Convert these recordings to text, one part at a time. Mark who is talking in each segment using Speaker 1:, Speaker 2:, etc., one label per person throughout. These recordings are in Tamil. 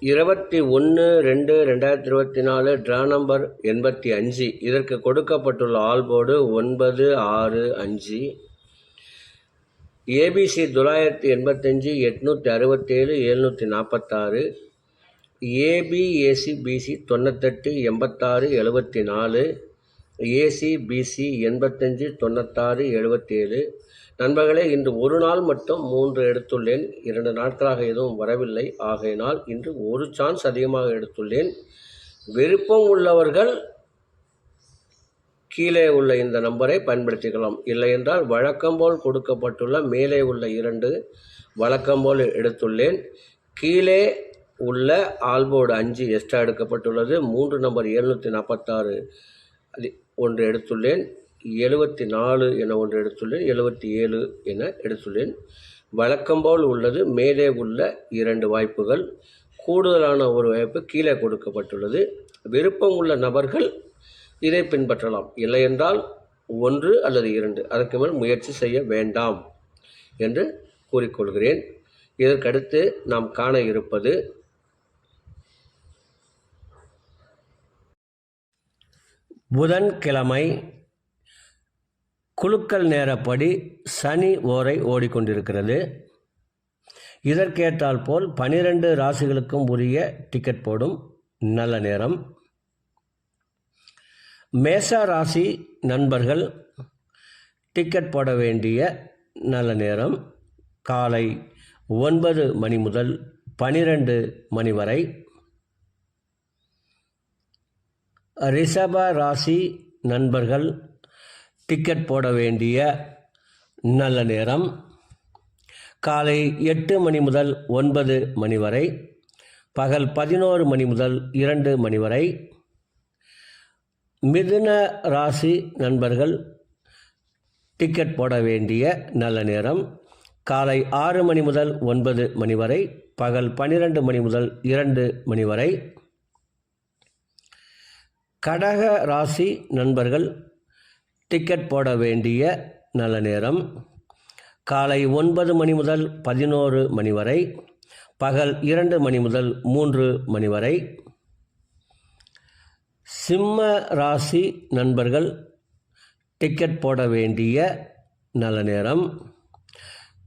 Speaker 1: இருபத்தி ஒன்று ரெண்டு ரெண்டாயிரத்தி இருபத்தி நாலு ட்ரா நம்பர் எண்பத்தி அஞ்சு. இதற்கு கொடுக்கப்பட்டுள்ள ஆல்போர்டு ஒன்பது ஆறு அஞ்சு. ஏபிசி தொள்ளாயிரத்தி எண்பத்தஞ்சு எட்நூற்றி அறுபத்தேழு எழுநூற்றி நாற்பத்தாறு ஏபிஏசி பிசி தொண்ணூத்தெட்டு எண்பத்தாறு எழுபத்தி நாலு. ஏசி பிசி எண்பத்தஞ்சு தொண்ணூத்தாறு எழுபத்தேழு நண்பர்களே இன்று ஒரு நாள் மட்டும் மூன்று எடுத்துள்ளேன். இரண்டு நாட்களாக எதுவும் வரவில்லை. ஆகையினால் இன்று ஒரு சான்ஸ் அதிகமாக எடுத்துள்ளேன். விருப்பம் உள்ளவர்கள் கீழே உள்ள இந்த நம்பரை பயன்படுத்திக்கலாம். இல்லை என்றால் வழக்கம்போல் கொடுக்கப்பட்டுள்ள மேலே உள்ள இரண்டு வழக்கம்போல் எடுத்துள்ளேன். கீழே உள்ள ஆல்போர்டு அஞ்சு எக்ஸ்ட்ரா எடுக்கப்பட்டுள்ளது. மூன்று நம்பர் எழுநூற்றி நாற்பத்தாறு அது ஒன்று எடுத்துள்ளேன் எழுபத்தி நாலு என ஒன்று எடுத்துள்ளேன் எழுபத்தி ஏழு என எடுத்துள்ளேன். வழக்கம்போல் உள்ளது மேலே உள்ள இரண்டு வாய்ப்புகள். கூடுதலான ஒரு வாய்ப்பு கீழே கொடுக்கப்பட்டுள்ளது. விருப்பம் உள்ள நபர்கள் இதை பின்பற்றலாம். இல்லையென்றால் ஒன்று அல்லது இரண்டு அதற்கு மேல் முயற்சி செய்ய வேண்டாம் என்று கூறிக்கொள்கிறேன். இதற்கடுத்து நாம் காண இருப்பது புதன்கிழமை குலுக்கல் நேரப்படி சனி ஓரை ஓடிக்கொண்டிருக்கிறது. இதற்கேற்றால் போல் பனிரெண்டு ராசிகளுக்கும் உரிய டிக்கெட் போடும் நல்ல நேரம். மேச ராசி நண்பர்கள் டிக்கெட் போட வேண்டிய நல்ல நேரம். காலை ஒன்பது மணி முதல் பனிரெண்டு மணி வரை ரிஷப ராசி நண்பர்கள் டிக்கெட் போட வேண்டிய நல்ல நேரம். காலை எட்டு மணி முதல் ஒன்பது மணி வரை பகல் பதினோரு மணி முதல் இரண்டு மணி வரை. மிதுன ராசி நண்பர்கள் டிக்கெட் போட வேண்டிய நல்ல நேரம். காலை ஆறு மணி முதல் ஒன்பது மணி வரை பகல் பன்னிரெண்டு மணி முதல் இரண்டு மணி வரை. கடக ராசி நண்பர்கள் டிக்கெட் போட வேண்டிய நல்ல நேரம். காலை ஒன்பது மணி முதல் பதினோரு மணி வரை பகல் இரண்டு மணி முதல் மூன்று மணி வரை. சிம்ம ராசி நண்பர்கள் டிக்கெட் போட வேண்டிய நல்ல நேரம்.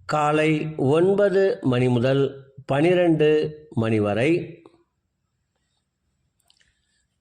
Speaker 1: காலை ஒன்பது மணி முதல் பனிரெண்டு மணி வரை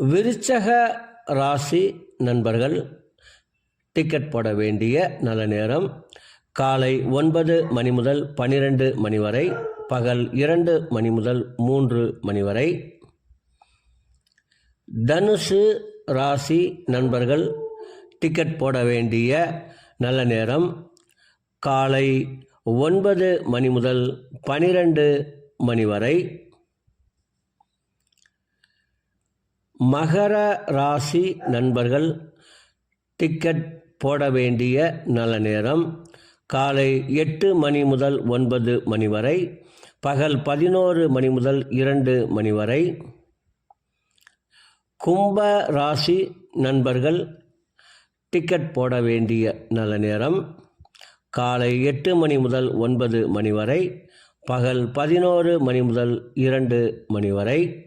Speaker 1: விருச்சக ராசி நண்பர்கள் டிக்கெட் போட வேண்டிய நல்ல நேரம். காலை ஒன்பது மணி முதல் பனிரெண்டு மணி வரை பகல் இரண்டு மணி முதல் மூன்று மணி வரை. தனுசு ராசி நண்பர்கள் டிக்கெட் போட வேண்டிய நல்ல நேரம். காலை ஒன்பது மணி முதல் பனிரெண்டு மணி வரை மகர ராசி நண்பர்கள் டிக்கெட் போட வேண்டிய நல்ல நேரம். காலை எட்டு மணி முதல் ஒன்பது மணி வரை பகல் பதினோரு மணி முதல் இரண்டு மணி வரை. கும்ப ராசி நண்பர்கள் டிக்கெட் போட வேண்டிய நல்ல நேரம். காலை எட்டு மணி முதல் ஒன்பது மணி வரை பகல் பதினோரு மணி முதல் இரண்டு மணி வரை.